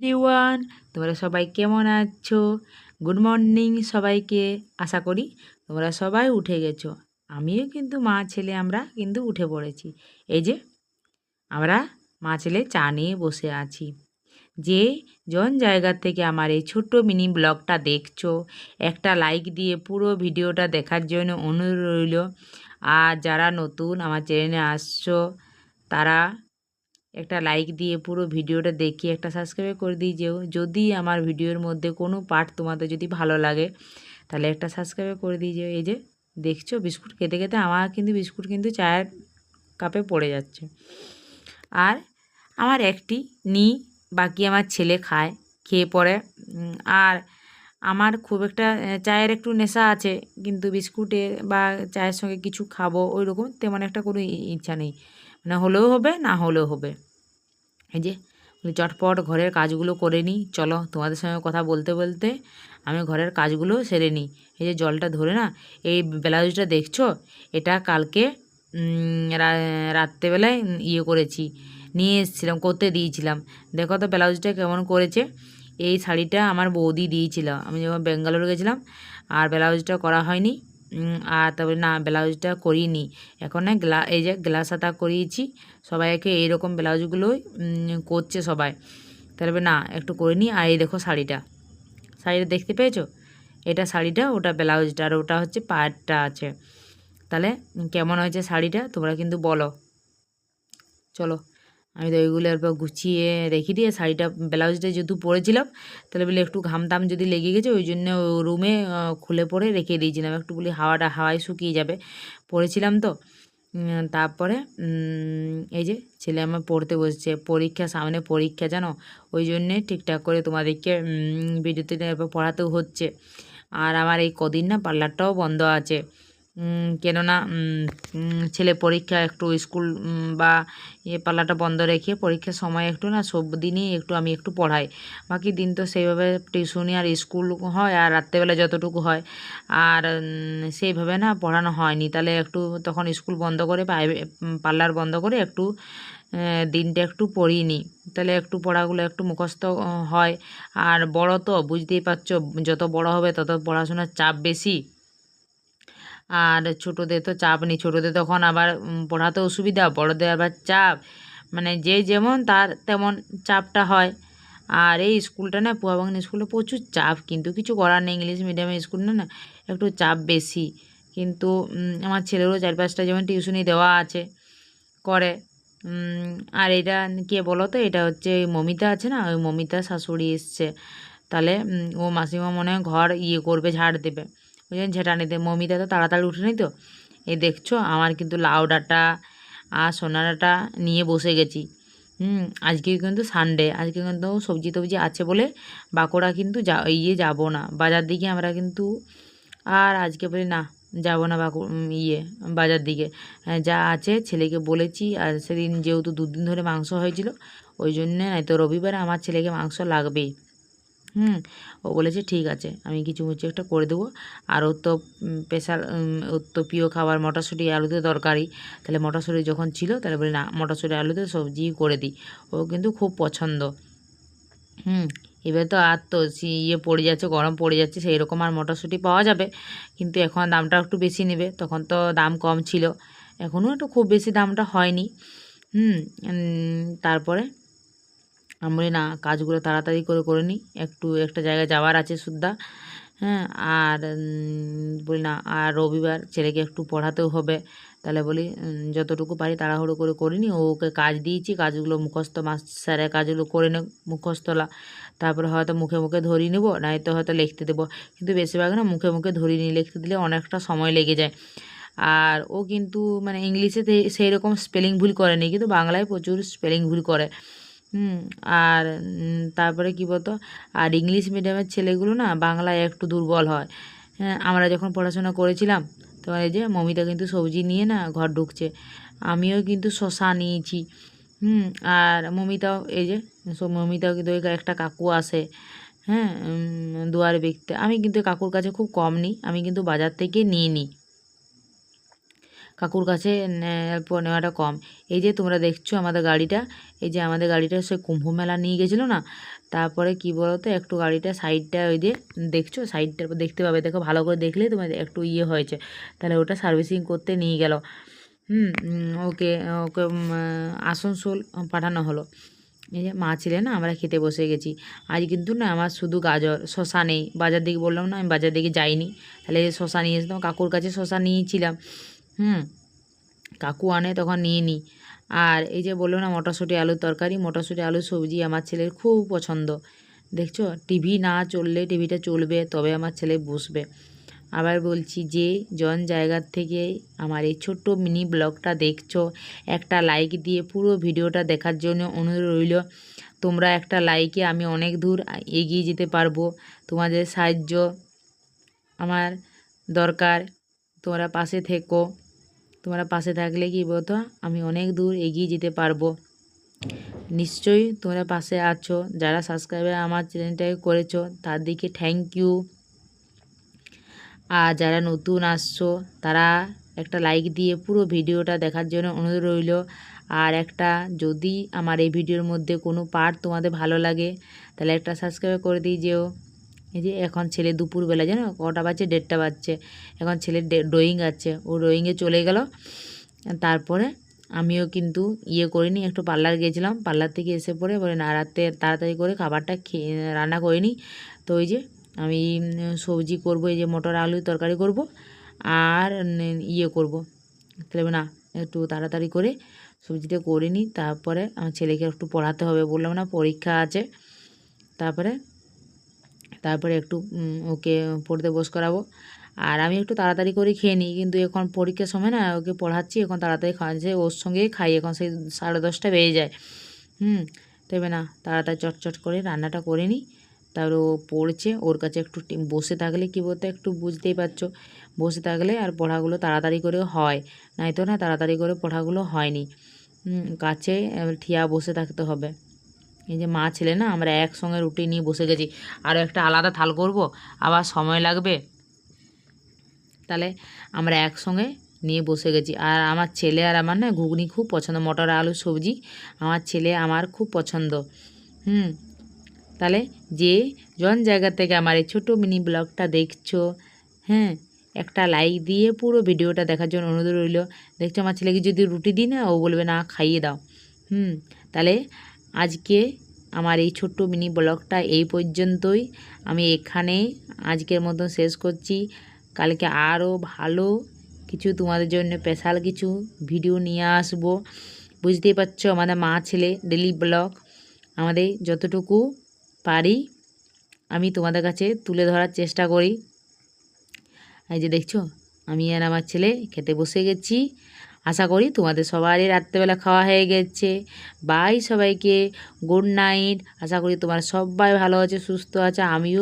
Everyone তোমরা সবাই কেমন আছো? গুড মর্নিং সবাইকে। আশা করি তোমরা সবাই উঠে গেছো। আমিও কিন্তু মা ছেলে আমরা কিন্তু উঠে পড়েছি। এই যে, আমরা মা ছেলে চা নিয়ে বসে আছি। যে জন জায়গা থেকে আমার এই ছোট্ট মিনি ব্লগটা দেখছ, একটা লাইক দিয়ে পুরো ভিডিওটা দেখার জন্য অনুরোধ রইল। আর যারা নতুন আমার চ্যানেলে আসছো, তারা একটা লাইক দিয়ে পুরো ভিডিওটা দেখে একটা সাবস্ক্রাইব করে দিয়ে যেও। যদি আমার ভিডিওর মধ্যে কোনো পার্ট তোমাদের যদি ভালো লাগে, তাহলে একটা সাবস্ক্রাইব করে দিয়ে যেও। এই যে, দেখছ, বিস্কুট খেতে খেতে আমার কিন্তু বিস্কুট কিন্তু চায়ের কাপে পড়ে যাচ্ছে। আর আমার একটি নি বাকি আমার ছেলে খায়, খেয়ে পড়ে। আর আমার খুব একটা চায়ের একটু নেশা আছে, কিন্তু বিস্কুটে বা চায়ের সঙ্গে কিছু খাব ওই রকম তেমন একটা কোনো ইচ্ছা নেই। মানে হলেও হবে, না হলেও হবে। এই যে চটপট ঘরের কাজগুলো করে নিই। চলো তোমাদের সঙ্গে কথা বলতে বলতে আমি ঘরের কাজগুলো সেরে নিই। এই যে জলটা ধরে না, এই ব্লাউজটা দেখছ? এটা কালকে রাত্রেবেলায় ইয়ে করেছি। নিয়ে এসেছিলাম, করতে দিয়েছিলাম। দেখো তো ব্লাউজটা কেমন করেছে। এই শাড়িটা আমার বৌদি দিয়েছিল। আমি যখন বেঙ্গালোর গেছিলাম, আর ব্লাউজটা করা হয়নি। আর তারপরে না, ব্লাউজটা করিনি। এখন গ্লা, এই যে গ্লাস হাতা করিয়েছি সবাইকে এইরকম ব্লাউজগুলোই করছে সবাই। তারপরে না, একটু করে নিই। আর এই দেখো শাড়িটা। শাড়িটা দেখতে পেয়েছ? এটা শাড়িটা, ওটা ব্লাউজটা, আর ওটা হচ্ছে পায়েরটা আছে। তাহলে কেমন হয়েছে শাড়িটা, তোমরা কিন্তু বলো। চলো। আমি তো ওইগুলো এরপর গুছিয়ে রেখে দিয়ে শাড়িটা, ব্লাউজটা যেহেতু পরেছিলাম, তাহলে বলে একটু ঘামতাম যদি লেগে গেছে, ওই জন্য রুমে খুলে পরে রেখে দিয়েছিলাম। একটু বলি হাওয়াটা, হাওয়ায় শুকিয়ে যাবে। পরেছিলাম তো। তারপরে এই যে ছেলে আমার পড়তে বসছে, পরীক্ষা, সামনে পরীক্ষা, জানো? ওই জন্যে ঠিকঠাক করে তোমাদেরকে ভিডিওতে পড়াতেও হচ্ছে। আর আমার এই কদিন না পার্লারটাও বন্ধ আছে। কেননা ছেলে পরীক্ষা একটু স্কুল বা ইয়ে পাল্লাটা বন্ধ রেখে পরীক্ষার সময় একটু না সব দিনই একটু আমি একটু পড়াই। বাকি দিন তো সেইভাবে টিউশনি আর স্কুল হয় আর রাত্রেবেলা যতটুকু হয়, আর সেইভাবে না পড়ানো হয়নি। তাহলে একটু তখন স্কুল বন্ধ করে পার্লার বন্ধ করে একটু দিনটা একটু পড়িনি। তাহলে একটু পড়াগুলো একটু মুখস্থ হয়। আর বড় তো, বুঝতেই পারছ, যত বড় হবে তত পড়াশোনার চাপ বেশি। আর ছোটোদের তো চাপ নেই। ছোটোদের তখন আবার পড়াতে অসুবিধা, বড়োদের আবার চাপ। মানে যে যেমন তার তেমন চাপটা হয়। আর এই স্কুলটা না পুয়াবাগান স্কুলে প্রচুর চাপ। কিন্তু কিছু করার নেই, ইংলিশ মিডিয়ামের স্কুল না না, একটু চাপ বেশি। কিন্তু আমার ছেলেরও চার পাঁচটা যেমন টিউশনি দেওয়া আছে, করে। আর এটা কে বলো তো এটা হচ্ছে ওই মমিতা আছে না, ওই মমিতা শাশুড়ি এসছে। তাহলে ও মাসিমা মনে হয় ঘর ইয়ে করবে, ঝাড় দেবে। বুঝলেন ঝেটানিতে মমিতা তো তাড়াতাড়ি উঠে নি তো। এই দেখছ, আমার কিন্তু লাউ ডাঁটা আর সোনা ডাঁটা নিয়ে বসে গেছি। হুম, আজকে কিন্তু সানডে আজকে কিন্তু সবজি টবজি আছে বলে বাঁকুড়া কিন্তু যা ইয়ে যাব না। বাজার দিকে আমরা কিন্তু আর আজকে বলি না, যাব না বাঁকু ইয়ে বাজার দিকে। যা আছে ছেলেকে বলেছি, আর সেদিন যেহেতু দুদিন ধরে মাংস হয়েছিল, ওই জন্যে তো রবিবারে আমার ছেলেকে মাংস লাগবেই। হুম, ও বলেছে, ঠিক আছে, আমি কিছু কিছু একটা করে দেবো। আর ওর তো স্পেশাল ওর তো প্রিয় খাবার মটরশুঁটি আলুতে তরকারি। তাহলে মটরশুঁটি যখন ছিল, তাহলে বলি, না, মটরশুঁটি আলুতে সবজি করে দিই। ও কিন্তু খুব পছন্দ। হুম, এবার তো আর তো ইয়ে পড়ে যাচ্ছে, গরম পড়ে যাচ্ছে সেই রকম আর মটরশুঁটি পাওয়া যাবে। কিন্তু এখন দামটা একটু বেশি নেবে, তখন তো দাম কম ছিল। এখনও একটু খুব বেশি দামটা হয়নি। হুম তারপরে আমি বলি, না, কাজগুলো তাড়াতাড়ি করে করে নিই। একটু, একটা জায়গায় যাওয়ার আছে সুদ্ধা। হ্যাঁ আর বলি, না, আর রবিবার ছেলেকে একটু পড়াতেও হবে। তাহলে বলি যতটুকু পারি তাড়াহুড়ো করে করিনি ওকে কাজ দিয়েছি, কাজগুলো মুখস্থ স্যারের কাজগুলো করে নে মুখস্থলা। তারপরে হয়তো মুখে মুখে ধরিয়ে নেব নয়তো হয়তো লিখতে দেবো। কিন্তু বেশিরভাগ না মুখে মুখে ধরিয়ে নিয়ে লিখতে দিলে অনেকটা সময় লেগে যায়। আর ও কিন্তু মানে ইংলিশে সেই রকম স্পেলিং ভুল করেনি, কিন্তু বাংলায় প্রচুর স্পেলিং ভুল করে। হুম, আর তারপরে কী বলতো? আর ইংলিশ মিডিয়ামের ছেলেগুলো না বাংলায় একটু দুর্বল হয়। হ্যাঁ আমরা যখন পড়াশোনা করেছিলাম, তো এই যে মমিতা কিন্তু সবজি নিয়ে না ঘর ঢুকছে। আমিও কিন্তু শশা নিয়েছি। হুম, আর মমিতাও, এই যে সব মমিতাও কিন্তু একটা কাকু আসে হ্যাঁ দুয়ারে বিকতে। আমি কিন্তু কাকুর কাছে খুব কম নিই আমি কিন্তু বাজার থেকে নিয়ে নিই কাকুর কাছে নেওয়াটা কম। এই যে তোমরা দেখছ আমাদের গাড়িটা, এই যে আমাদের গাড়িটা সে কুম্ভ মেলা নিয়ে গেছিল না, তারপরে কি বলো তো একটু গাড়িটা সাইডটা ওই দিয়ে দেখছ, সাইডটা দেখতে পাবে, দেখো ভালো করে দেখলে তোমার একটু ইয়ে হয়েছে। তাহলে ওটা সার্ভিসিং করতে নিয়ে গেল। হুম, ওকে ওকে আসানসোল পাঠানো হলো। এই যে মা ছেলে না, আমরা খেতে বসে গেছি। আজ কিন্তু না আমার শুধু গাজর শশা নেই। বাজার দিকে বললাম না, আমি বাজার দিকে যাইনি। তাহলে শশা নিয়ে এসতাম কাকুর কাছে শশা নিয়েছিলাম। হুম, কাকু আনে তখন নিয়ে নিই। আর এই যে বলল না, মটরশুঁটি, আলুর তরকারি, মটরশুঁটি, আলুর সবজি আমার ছেলের খুব পছন্দ। দেখছ? টিভি না চললে টিভিটা চলবে, তবে আমার ছেলে বসবে। আবার বলছি যে, জন জায়গার থেকে আমার এই ছোট্ট মিনি ব্লগটা দেখছ, একটা লাইক দিয়ে পুরো ভিডিওটা দেখার জন্য অনুরোধ রইল। তোমরা একটা লাইকে আমি অনেক দূর এগিয়ে যেতে পারব। তোমাদের সাহায্য আমার দরকার, তোমরা পাশে থেকো। তোমরা পাশে থাকলে কি বলতো? আমি অনেক দূর এগিয়ে যেতে পারব। নিশ্চয়ই তোমরা পাশে আছো, যারা সাবস্ক্রাইবার আমার চ্যানেলটাকে করেছ তার দিকে থ্যাংক ইউ আর যারা নতুন আসছো, তারা একটা লাইক দিয়ে পুরো ভিডিওটা দেখার জন্য অনুরোধ রইল। আর একটা, যদি আমার এই ভিডিওর মধ্যে কোনো পার্ট তোমাদের ভালো লাগে, তাহলে একটা সাবস্ক্রাইব করে দিয়ে যেও। এই যে এখন ছেলে দুপুরবেলা, জানো? কটা বাজছে? দেড়টা বাজছে। এখন ছেলের ড্রয়িং আছে। ও ড্রয়িংয়ে চলে গেল। তারপরে আমিও কিন্তু ইয়ে করিনি, একটু পার্লার গিয়েছিলাম পার্লার থেকে এসে পরে বলে, না, রাতে তাড়াতাড়ি করে খাবারটা খেয়ে, রান্না করিনি তো ওই যে আমি সবজি করব, এই যে মটর আলু তরকারি করব আর ইয়ে করব। তাহলে না, একটু তাড়াতাড়ি করে সবজিটা করে নিই তারপরে আমার ছেলেকে একটু পড়াতে হবে বললাম না, পরীক্ষা আছে। তারপরে তারপরে একটু ওকে পড়তে বস করাবো। আর আমি একটু তাড়াতাড়ি করে খেয়ে নিই, কিন্তু এখন পরীক্ষার সময় না ওকে পড়াচ্ছি, এখন তাড়াতাড়ি খাওয়াচ্ছে ওর সঙ্গেই খাই, এখন সেই সাড়ে দশটা বেজে যায়। হুম তবে না তাড়াতাড়ি চটচট করে রান্নাটা করে নিই। তারপরে ও পড়ছে, ওর কাছে একটু বসে থাকলে কী বলতে একটু বুঝতেই পারছ, বসে থাকলে আর পড়াগুলো তাড়াতাড়ি করে হয় নাই তো না তাড়াতাড়ি করে পড়াগুলো হয়নি। কাছে ঠিয়া বসে থাকতে হবে। এই যে মা ছেলে না, আমরা একসঙ্গে রুটি নিয়ে বসে গেছি। আরও একটা আলাদা থাল করব, আবার সময় লাগবে। তাহলে আমরা একসঙ্গে নিয়ে বসে গেছি। আর আমার ছেলে আর আমার না, ঘুগনি খুব পছন্দ, মটর, আলু, সবজি। আমার ছেলে আমার খুব পছন্দ। হুম, তাহলে যে জন জায়গা থেকে আমার এই ছোটো মিনি ব্লগটা দেখছ হ্যাঁ একটা লাইক দিয়ে পুরো ভিডিওটা দেখার জন্য অনুরোধ রইল। দেখছ আমার ছেলেকে যদি রুটি দিই না, ও বলবে না, খাইয়ে দাও। হুম, তাহলে আজকে আমার এই ছোট্ট মিনি ব্লগটা এই পর্যন্তই। আমি এখানে আজকের মতন শেষ করছি। কালকে আরও ভালো কিছু তোমাদের জন্য স্পেশাল কিছু ভিডিও নিয়ে আসব। বুঝতেই পারছ, আমাদের মা ছেলে ডেলি ব্লগ আমাদের যতটুকু পারি আমি তোমাদের কাছে তুলে ধরার চেষ্টা করি। এই যে দেখছ, আমি আর আমার ছেলে খেতে বসে গেছি। আশা করি তোমাদের সবারই রাত্রেবেলা খাওয়া হয়ে গেছে। বাই সবাইকে। গুড নাইট আশা করি তোমার সবাই ভালো আছে, সুস্থ আছে। আমিও